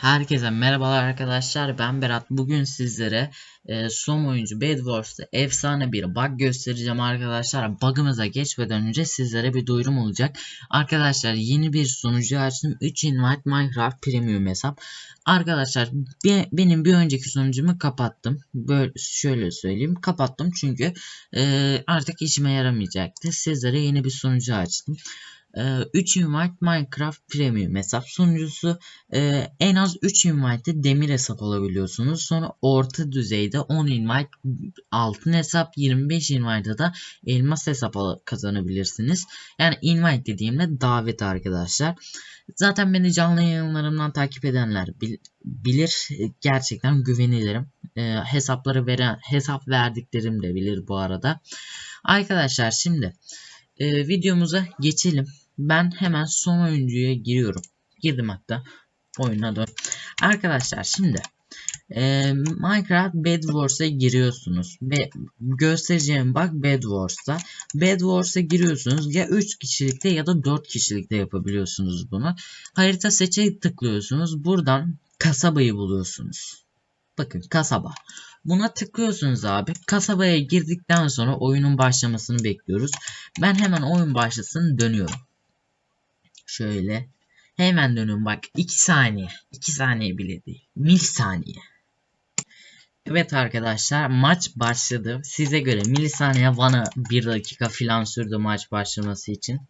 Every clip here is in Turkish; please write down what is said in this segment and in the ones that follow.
Herkese merhabalar arkadaşlar. Ben Berat. Bugün sizlere e, son oyuncu Bed Wars'ta efsane bir bug göstereceğim arkadaşlar. Bug'ımıza geçmeden önce sizlere bir duyurum olacak. Arkadaşlar yeni bir sunucu açtım. 3 invite Minecraft Premium hesap. Arkadaşlar be, benim bir önceki sunucumu kapattım. Böyle şöyle söyleyeyim. Kapattım çünkü e, artık işime yaramayacaktı. Sizlere yeni bir sunucu açtım 3 invite Minecraft Premium hesap sunucusu e, en az 3 invite'de demir hesap alabiliyorsunuz. Sonra orta düzeyde 10 invite altın hesap 25 invite'da da elmas hesap kazanabilirsiniz. Yani invite dediğimde davet arkadaşlar. Zaten beni canlı yayınlarımdan takip edenler bil, bilir. Gerçekten güvenilirim. Hesapları veren hesap verdiklerim de bilir bu arada. Arkadaşlar şimdi e, videomuza geçelim. Ben hemen son oyuncuya giriyorum. Girdim hatta. Oyuna dön. Arkadaşlar şimdi e, Minecraft Bed Wars'a giriyorsunuz. Be, göstereceğim bak Bed Wars'ta. Bed Wars'a giriyorsunuz. Ya 3 kişilikte ya da 4 kişilikte yapabiliyorsunuz bunu. Harita seçe tıklıyorsunuz. Buradan kasabayı buluyorsunuz. Bakın kasaba. Buna tıklıyorsunuz abi. Kasabaya girdikten sonra oyunun başlamasını bekliyoruz. Ben hemen oyun başlasın dönüyorum. Şöyle. Hemen dönün bak. 2 saniye. 2 saniye bile değil. Milisaniye. Evet arkadaşlar maç başladı. Size göre milisaniye bana 1 dakika falan sürdü maç başlaması için.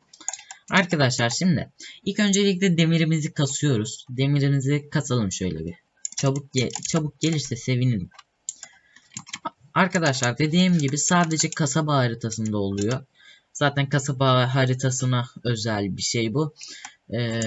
Arkadaşlar şimdi ilk öncelikle demirimizi kasıyoruz. Demirimizi kasalım şöyle bir. Çabuk ge çabuk gelirse sevinirim. Arkadaşlar dediğim gibi sadece kasaba haritasında oluyor. Zaten kasaba haritasına özel bir şey bu. Ee,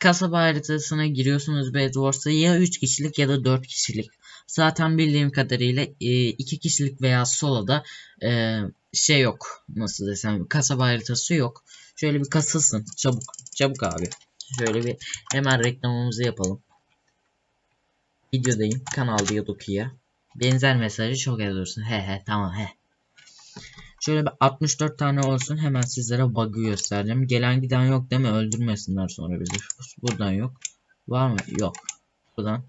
kasaba haritasına giriyorsunuz Bedwars'a ya 3 kişilik ya da 4 kişilik. Zaten bildiğim kadarıyla 2 e, kişilik veya soloda e, şey yok. Nasıl desem kasaba haritası yok. Şöyle bir kasılsın. Çabuk. Çabuk abi. Şöyle bir hemen reklamımızı yapalım. Videodayım. Kanal Diyodoki'ye. Benzer mesajı çok yazıyorsun. He he tamam he. Şöyle bir 64 tane olsun. Hemen sizlere bug'ı göstereceğim. Gelen giden yok değil mi? Öldürmesinler sonra bizi. Buradan yok. Var mı? Yok. Buradan.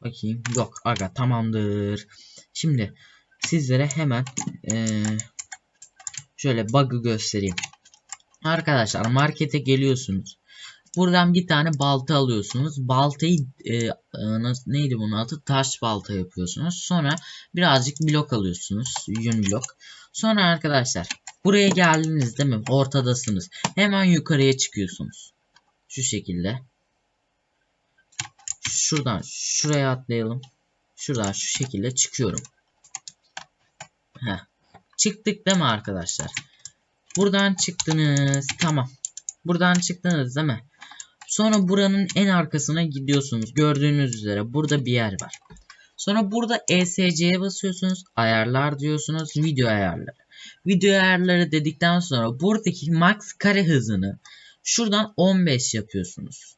Bakayım. Yok. Aga tamamdır. Şimdi sizlere hemen ee, şöyle bug'ı göstereyim. Arkadaşlar markete geliyorsunuz. Buradan bir tane balta alıyorsunuz. Baltayı e, nasıl, neydi bunun adı? Taş balta yapıyorsunuz. Sonra birazcık blok alıyorsunuz. Yün blok. Sonra arkadaşlar buraya geldiniz değil mi? Ortadasınız. Hemen yukarıya çıkıyorsunuz. Şu şekilde. Şuradan şuraya atlayalım. Şuradan şu şekilde çıkıyorum. Heh. Çıktık değil mi arkadaşlar? Buradan çıktınız. Tamam. Buradan çıktınız değil mi? Sonra buranın en arkasına gidiyorsunuz. Gördüğünüz üzere burada bir yer var. Sonra burada ESC'ye basıyorsunuz. Ayarlar diyorsunuz. Video ayarları. Video ayarları dedikten sonra buradaki max kare hızını şuradan 15 yapıyorsunuz.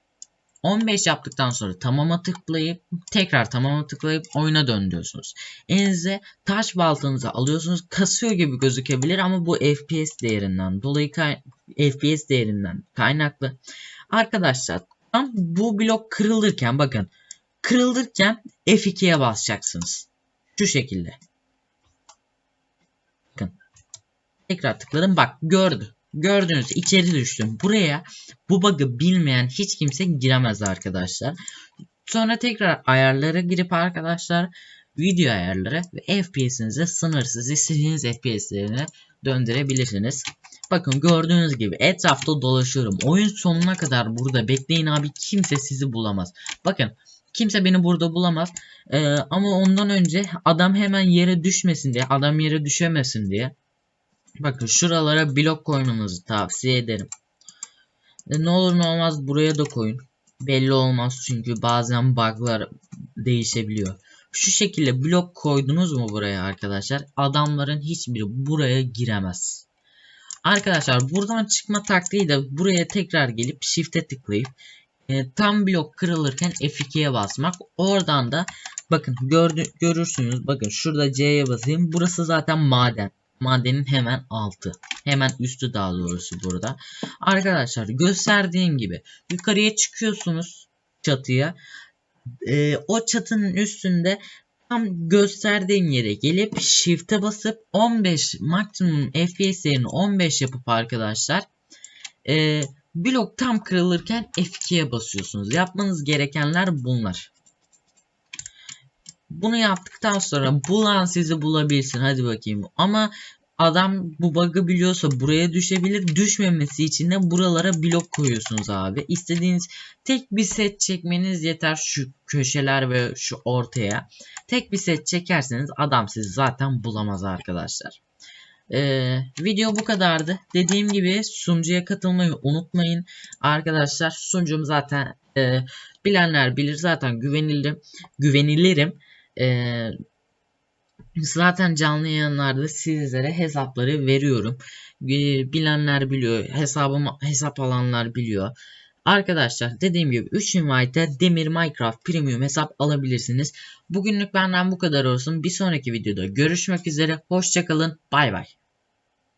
15 yaptıktan sonra tamama tıklayıp tekrar tamama tıklayıp oyuna dön diyorsunuz. Elinize taş baltanızı alıyorsunuz. Kasıyor gibi gözükebilir ama bu FPS değerinden dolayı FPS değerinden kaynaklı. Arkadaşlar tam bu blok kırılırken bakın kırılırken F2'ye basacaksınız. Şu şekilde. Bakın. Tekrar tıkladım. Bak gördü. Gördünüz içeri düştüm. Buraya bu bug'ı bilmeyen hiç kimse giremez arkadaşlar. Sonra tekrar ayarlara girip arkadaşlar video ayarları ve FPS'inizi sınırsız istediğiniz FPS'lerine döndürebilirsiniz. Bakın gördüğünüz gibi etrafta dolaşıyorum. Oyun sonuna kadar burada bekleyin abi kimse sizi bulamaz. Bakın kimse beni burada bulamaz. Ee, ama ondan önce adam hemen yere düşmesin diye adam yere düşemesin diye. Bakın şuralara blok koymanızı tavsiye ederim. E, ne olur ne olmaz buraya da koyun. Belli olmaz çünkü bazen bug'lar değişebiliyor. Şu şekilde blok koydunuz mu buraya arkadaşlar? Adamların hiçbiri buraya giremez. Arkadaşlar buradan çıkma taktiği de buraya tekrar gelip shift'e tıklayıp e, tam blok kırılırken F2'ye basmak. Oradan da bakın gördü, görürsünüz. Bakın şurada C'ye basayım. Burası zaten maden. Madenin hemen altı. Hemen üstü daha doğrusu burada. Arkadaşlar gösterdiğim gibi yukarıya çıkıyorsunuz. çatıya. Ee, o çatının üstünde tam gösterdiğim yere gelip shift'e basıp 15 maksimum FPS değerini 15 yapıp arkadaşlar e, blok tam kırılırken F2'ye basıyorsunuz. Yapmanız gerekenler bunlar. Bunu yaptıktan sonra bulan sizi bulabilsin hadi bakayım. Ama adam bu bug'ı biliyorsa buraya düşebilir. Düşmemesi için de buralara blok koyuyorsunuz abi. İstediğiniz tek bir set çekmeniz yeter şu köşeler ve şu ortaya. Tek bir set çekerseniz adam sizi zaten bulamaz arkadaşlar. Ee, video bu kadardı. Dediğim gibi sunucuya katılmayı unutmayın. Arkadaşlar sunucum zaten e, bilenler bilir zaten güvenilir, güvenilirim. Ee, zaten canlı yayınlarda sizlere hesapları veriyorum. Bilenler biliyor, hesabımı hesap alanlar biliyor. Arkadaşlar dediğim gibi 3 invite'e Demir Minecraft Premium hesap alabilirsiniz. Bugünlük benden bu kadar olsun. Bir sonraki videoda görüşmek üzere. Hoşçakalın. Bay bay.